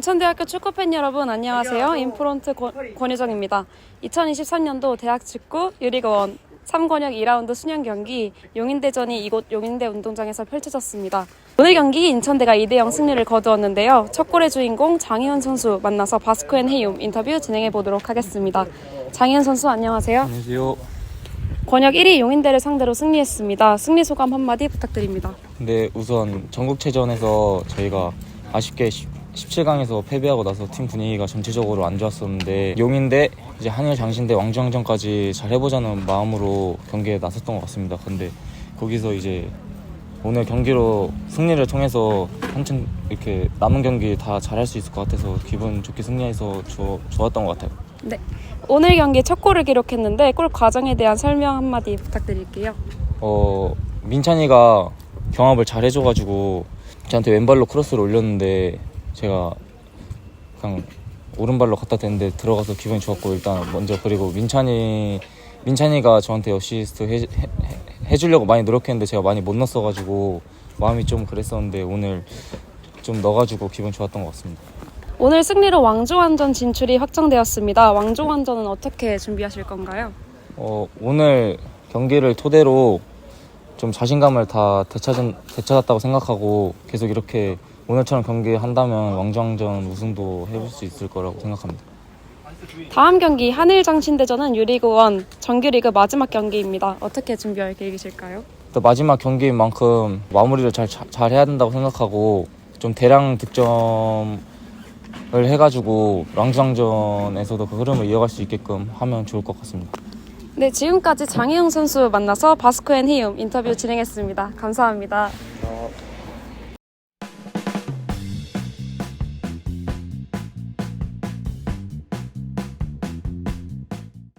인천대학교 축구팬 여러분 안녕하세요. 인프론트 권- 권유정입니다. 2023년도 대학 축구 유리그 원 3권역 2라운드 수년 경기 용인대전이 이곳 용인대 운동장에서 펼쳐졌습니다. 오늘 경기 인천대가 2대0 승리를 거두었는데요. 첫 골의 주인공 장희훈 선수 만나서 바스코앤 헤이움 인터뷰 진행해 보도록 하겠습니다. 장희훈 선수 안녕하세요. 안녕하세요. 권역 1위 용인대를 상대로 승리했습니다. 승리 소감 한마디 부탁드립니다. 근데 우선 전국체전에서 저희가 아쉽게 17강에서 패배하고 나서 팀 분위기가 전체적으로 안 좋았었는데 용인대 이제 한일 장신대 왕중왕전까지 잘 해보자는 마음으로 경기에 나섰던 것 같습니다. 근데 거기서 이제 오늘 경기로 승리를 통해서 한층 이렇게 남은 경기 다 잘할 수 있을 것 같아서 기분 좋게 승리해서 좋- 좋았던 것 같아요. 네. 오늘 경기 첫 골을 기록했는데 골 과정에 대한 설명 한마디 부탁드릴게요. 어 민찬이가 경합을 잘 해줘가지고 저한테 왼발로 크로스를 올렸는데 제가 그냥 오른발로 갖다 댔는데 들어가서 기분이 좋았고 일단 먼저 그리고 민찬이 민찬이가 저한테 어시스트 해, 해, 해주려고 많이 노력했는데 제가 많이 못 넣었어가지고 마음이 좀 그랬었는데 오늘 좀 넣어가지고 기분 좋았던 것 같습니다. 오늘 승리로 왕중왕전 진출이 확정되었습니다. 왕중왕전은 어떻게 준비하실 건가요? 어, 오늘 경기를 토대로 좀 자신감을 다 되찾은, 되찾았다고 생각하고 계속 이렇게 오늘처럼 경기한다면 왕중왕전 우승도 해볼 수 있을 거라고 생각합니다. 다음 경기 한일장신대전은 유리그 원 정규리그 마지막 경기입니다. 어떻게 준비할 계획이실까요? 또 마지막 경기인 만큼 마무리를 잘, 잘, 잘 해야 된다고 생각하고 좀 대량 득점을 해가지고 왕중왕전에서도 그 흐름을 이어갈 수 있게끔 하면 좋을 것 같습니다. 네, 지금까지 장혜영 선수 만나서 바스코 앤 히움 인터뷰 진행했습니다. 감사합니다.